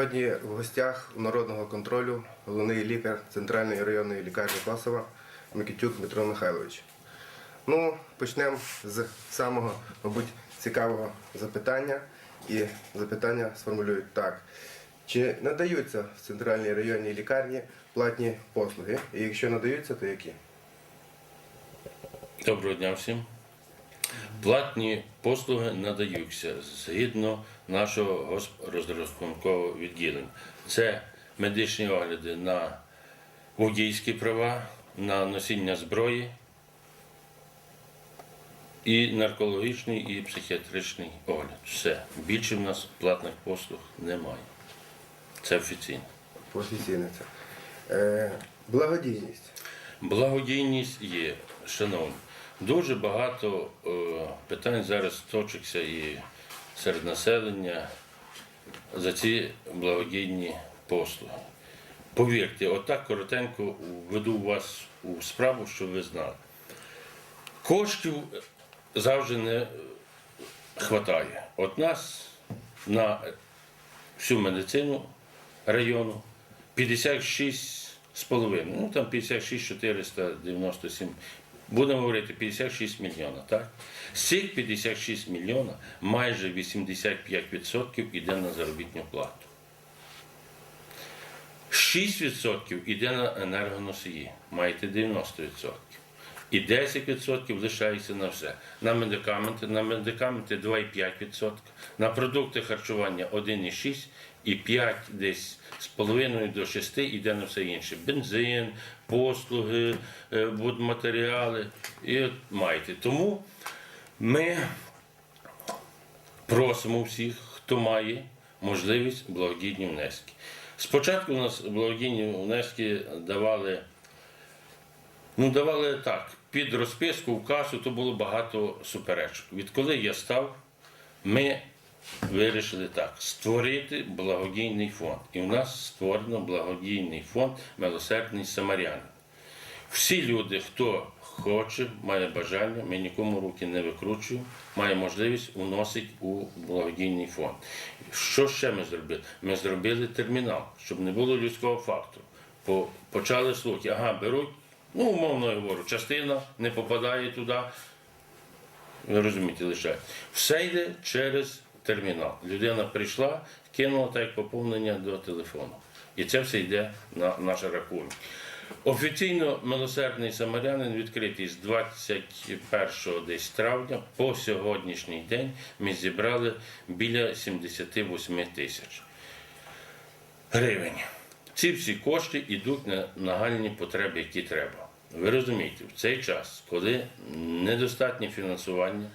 Сьогодні в гостях народного контролю головний лікар Центральної районної лікарні Класова Микитюк Дмитро Михайлович. Ну, почнемо з самого, мабуть, цікавого запитання. І запитання сформулюють так. Чи надаються в центральній районній лікарні платні послуги? І якщо надаються, то які? Доброго дня всім. Платні послуги надаються згідно нашого розрахункового відділення. Це медичні огляди на водійські права, на носіння зброї і наркологічний і психіатричний огляд. Все. Більше в нас платних послуг немає. Це офіційно. Офіційне це. Е, благодійність. Благодійність є, шановні. Дуже багато е, питань зараз точиться і серед населення за ці благодійні послуги. Повірте, отак коротенько введу вас у справу, щоб ви знали. Коштів завжди не вистачає. От нас на всю медицину району 56 з половиною, ну там 56 497, будемо говорити 56 мільйона, так? З цих 56 мільйона майже 85% йде на заробітну плату. 6% йде на енергоносії, маєте 90%. І 10% лишається на все. На медикаменти, на медикаменти 2,5%, на продукти харчування 1,6% і 5 десь з половиною до 6 йде на все інше. Бензин, послуги, е, будматеріали. І от маєте. Тому ми просимо всіх, хто має можливість благодійні внески. Спочатку у нас благодійні внески давали, ну давали так, під розписку в касу, то було багато суперечок. Відколи я став, ми вирішили так: створити благодійний фонд. І у нас створено благодійний фонд Милосердний Самарянин. Всі люди, хто хоче, має бажання, ми нікому руки не викручуємо, має можливість уносить у благодійний фонд. Що ще ми зробили? Ми зробили термінал, щоб не було людського фактору. Почали слухи, ага, беруть, ну, умовно я говорю, частина не попадає туди, ви розумієте, лише. Все йде через термінал. Людина прийшла, кинула так поповнення до телефону. І це все йде на наш рахунок. Офіційно милосердний самарянин відкритий з 21 десь травня по сьогоднішній день ми зібрали біля 78 тисяч гривень. Ці всі кошти йдуть на нагальні потреби, які треба. Ви розумієте, в цей час, коли недостатнє фінансування,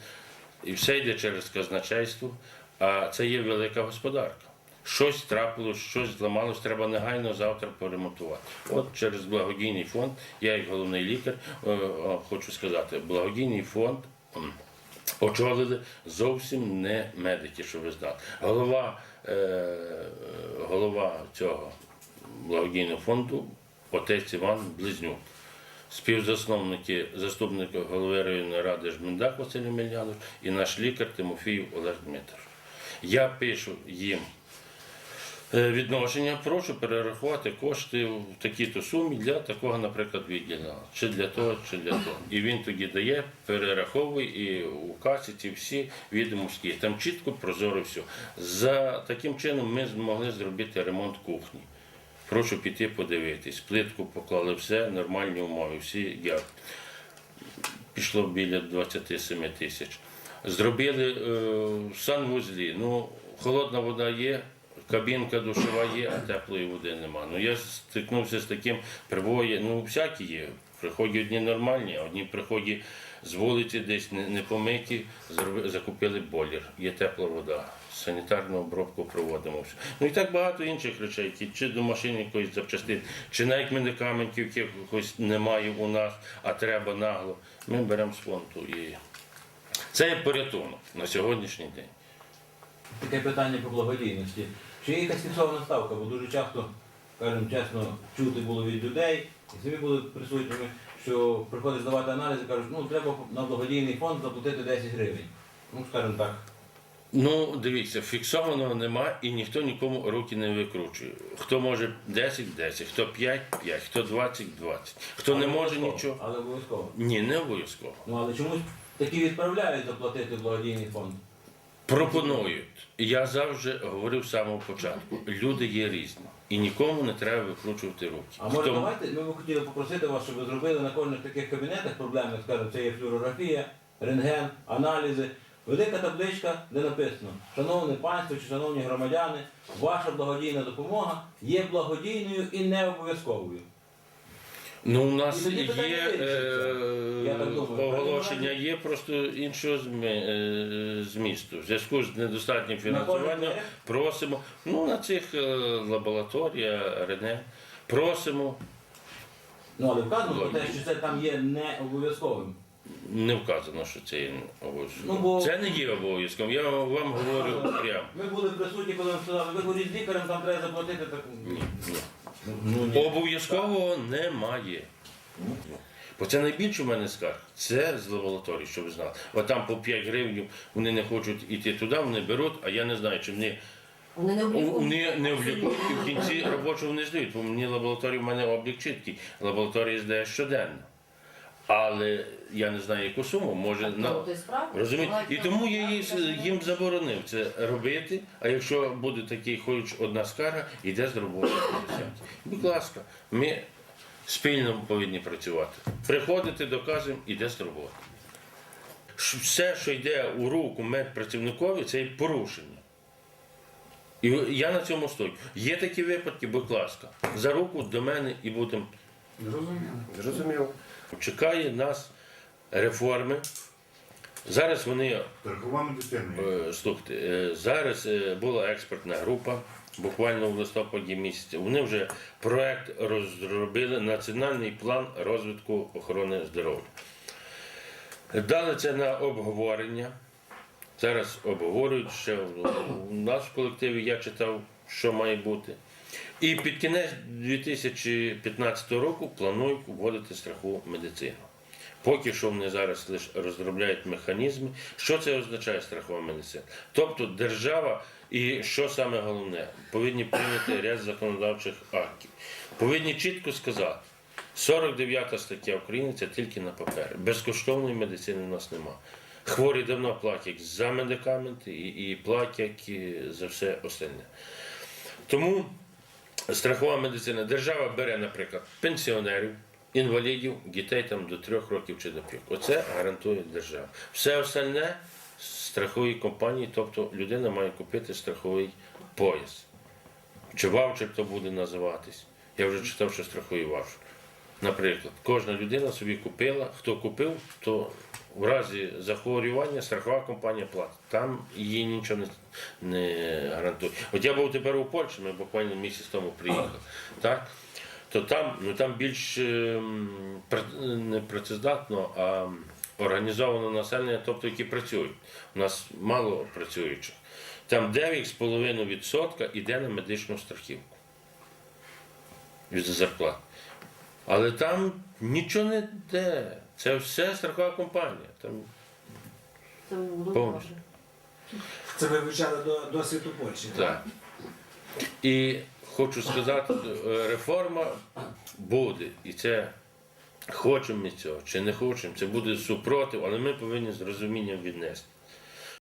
і все йде через казначейство, а це є велика господарка. Щось трапилось, щось зламалось, треба негайно завтра поремонтувати. От через благодійний фонд, я як головний лікар е, е, хочу сказати, благодійний фонд очолили зовсім не медики, щоб ви знали. Голова, е, голова цього благодійного фонду, отець Іван Близнюк. Співзасновники, заступник голови районної ради Жмендак Василь Емельянович і наш лікар Тимофіїв Олег Дмитрович. Я пишу їм е, відношення, прошу перерахувати кошти в такій-то сумі для такого, наприклад, відділу. Чи для того, чи для того. І він тоді дає, перераховує і у касі ці всі відомості. Там чітко прозоро все. За таким чином ми змогли зробити ремонт кухні. Прошу піти подивитись. Плитку поклали все, нормальні умови, всі дякую. Пішло біля 27 тисяч. Зробили е, в санвузлі. Ну, холодна вода є, кабінка душова є, а теплої води нема. Ну я стикнувся з таким привоє, ну всякі є. Приходять одні нормальні, а одні приходять з вулиці, десь не, не помиті, закупили бойлер, є тепла вода, санітарну обробку проводимо. Ну і так багато інших речей, які чи до машини якоїсь запчастин, чи навіть медикаментів якихось немає у нас, а треба нагло. Ми беремо з фонду. І це є порятунок на сьогоднішній день. Таке питання по благодійності. Чи є якась фіксована ставка? Бо дуже часто, скажімо чесно, чути було від людей, і самі були присутніми, що приходять здавати аналізи, кажуть, ну треба на благодійний фонд заплатити 10 гривень. Ну, скажімо так, Ну, дивіться, фіксованого нема і ніхто нікому руки не викручує. Хто може 10 10, хто 5 5, хто 20 20. Хто не може нічого. Але обов'язково. Ні, не обов'язково. Ну але чомусь такі відправляють заплатити благодійний фонд. Пропонують. Я завжди говорив з самого початку. Люди є різні. І нікому не треба викручувати руки. А може Хто- давайте ми б хотіли попросити вас, щоб ви зробили на кожних таких кабінетах проблемних, скажімо, це є флюорографія, рентген, аналізи. Велика табличка, де написано, шановне панство чи шановні громадяни, ваша благодійна допомога є благодійною і не обов'язковою. Ну, у нас є е, оголошення, є просто іншого змі- е, змісту. В зв'язку з недостатнім фінансуванням просимо, ну на цих е, лабораторія, Рене, просимо, Ну але вказано про те, що це там є не обов'язковим. не вказано, що це є обов'язково. Ну, бо- Це не є обов'язком, я вам говорю прямо. Ми були присутні, коли нам сказали, ви говоріть з лікарем, там треба заплатити так. Ні, ні. Ну, ні. Обов'язкового немає. Бо це найбільше в мене скарг. Це з лабораторії, щоб ви знали. От там по 5 гривень вони не хочуть йти туди, вони беруть, а я не знаю, чи вони, Вони не облікують. вони не облікують і в кінці робочого не здають. Бо мені лабораторія в мене облік чіткий. Лабораторія здає щоденно. Але я не знаю, яку суму. Може, на... Розумієте? І тому я розглянемо. їм заборонив це робити. А якщо буде такий хоч одна скарга, йде з роботи. Будь ласка, ми спільно повинні працювати. Приходите, доказуємо, іде з роботи. Все, що йде у руку медпрацівникові, це є порушення. І я на цьому стою. Є такі випадки, будь ласка, за руку до мене і будемо Зрозуміло. Чекає нас реформи. Зараз вони, е, слухайте, е, зараз е, була експертна група, буквально в листопаді місяці. Вони вже проект розробили Національний план розвитку охорони здоров'я. Дали це на обговорення. Зараз обговорюють ще у нас в колективі, я читав, що має бути. І під кінець 2015 року планують вводити страхову медицину. Поки що вони зараз лише розробляють механізми. Що це означає страхова медицина? Тобто держава, і що саме головне, повинні прийняти ряд законодавчих актів. Повинні чітко сказати, 49 стаття України це тільки на папері. Безкоштовної медицини у нас нема. Хворі давно платять за медикаменти і, платять за все остальне. Тому страхова медицина. Держава бере, наприклад, пенсіонерів, інвалідів, дітей там до трьох років чи до п'ять. Оце гарантує держава. Все остальне страхові компанії, тобто людина має купити страховий пояс. Чи ваучер то буде називатись. Я вже читав, що страхує ваучер. Наприклад, кожна людина собі купила, хто купив, то в разі захворювання страхова компанія платить. Там їй нічого не, не гарантує. От я був тепер у Польщі, ми буквально місяць тому приїхали. Так? То там, ну, там більш ем, не працездатно, а організовано населення, тобто які працюють. У нас мало працюючих. Там 9,5% йде на медичну страхівку від зарплат. Але там нічого не йде. Це все страхова компанія. Там Це було. Це ви вивчали до досвіду Польщі. Так. І хочу сказати, е, реформа буде. І це хочемо ми цього чи не хочемо, це буде супротив, але ми повинні з розумінням віднести.